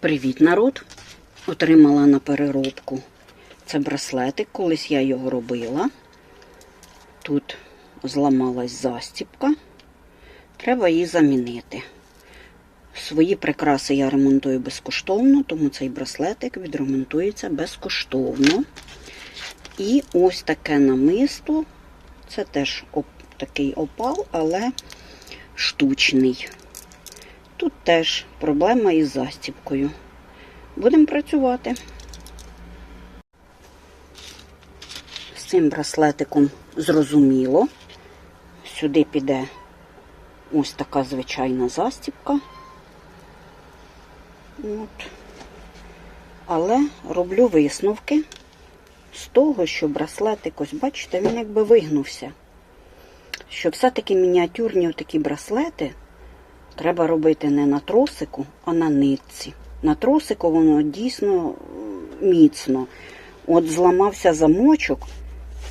Привіт, народ! Отримала на переробку. Це браслетик, колись я його робила. Тут зламалась застіпка. Треба її замінити. Свої прикраси я ремонтую безкоштовно, тому цей браслетик відремонтується безкоштовно. І ось таке намисто. Це теж такий опал, але штучний. Тут теж проблема із застіпкою. Будемо працювати. З цим браслетиком зрозуміло. Сюди піде ось така звичайна застіпка. От. Але роблю висновки з того, що браслетик, ось бачите, він якби вигнувся. Що все-таки мініатюрні такі браслети треба робити не на тросику, а на нитці. На тросику воно дійсно міцно. От зламався замочок,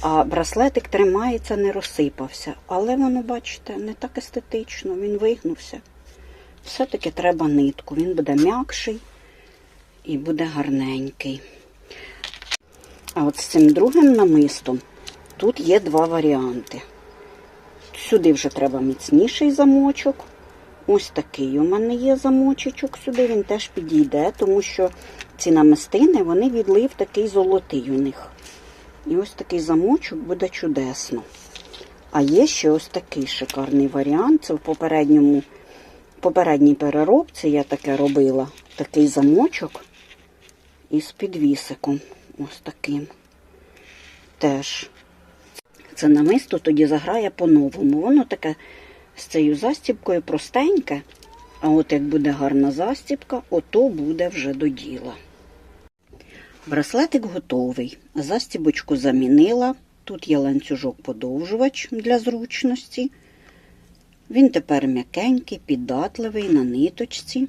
а браслетик тримається, не розсипався. Але воно, бачите, не так естетично, він вигнувся. Все-таки треба нитку, він буде м'якший і буде гарненький. А от з цим другим намистом тут є два варіанти. Сюди вже треба міцніший замочок. Ось такий у мене є замочечок сюди, він теж підійде, тому що ці намистини, вони відлив такий золотий у них. І ось такий замочок буде чудесно. А є ще ось такий шикарний варіант. Це в попередньому, попередній переробці я таке робила. Такий замочок із підвісиком. Ось таким. Теж це намисто тоді заграє по-новому. Воно таке з цією застіпкою простеньке. А от як буде гарна застіпка, ото буде вже до діла. Браслетик готовий. Застібочку замінила. Тут є ланцюжок-подовжувач для зручності. Він тепер м'якенький, піддатливий на ниточці.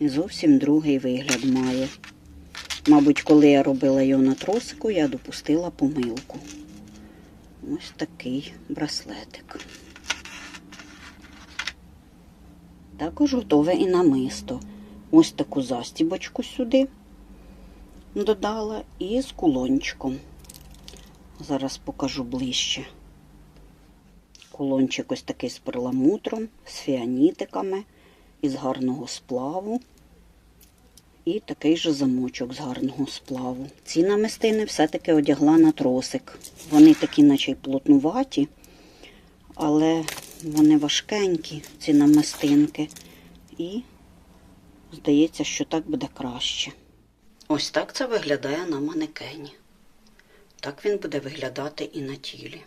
І зовсім другий вигляд має. Мабуть, коли я робила його на тросику, я допустила помилку. Ось такий браслетик. Також готове і намисто. Ось таку застібочку сюди додала і з кулончиком. Зараз покажу ближче. Кулончик ось такий з перламутром, з фіанітиками, із гарного сплаву. І такий же замочок з гарного сплаву. Ці намистини все-таки одягла на тросик. Вони такі, наче й плотнуваті, але вони важкенькі, ці намистинки. І здається, що так буде краще. Ось так це виглядає на манекені. Так він буде виглядати і на тілі.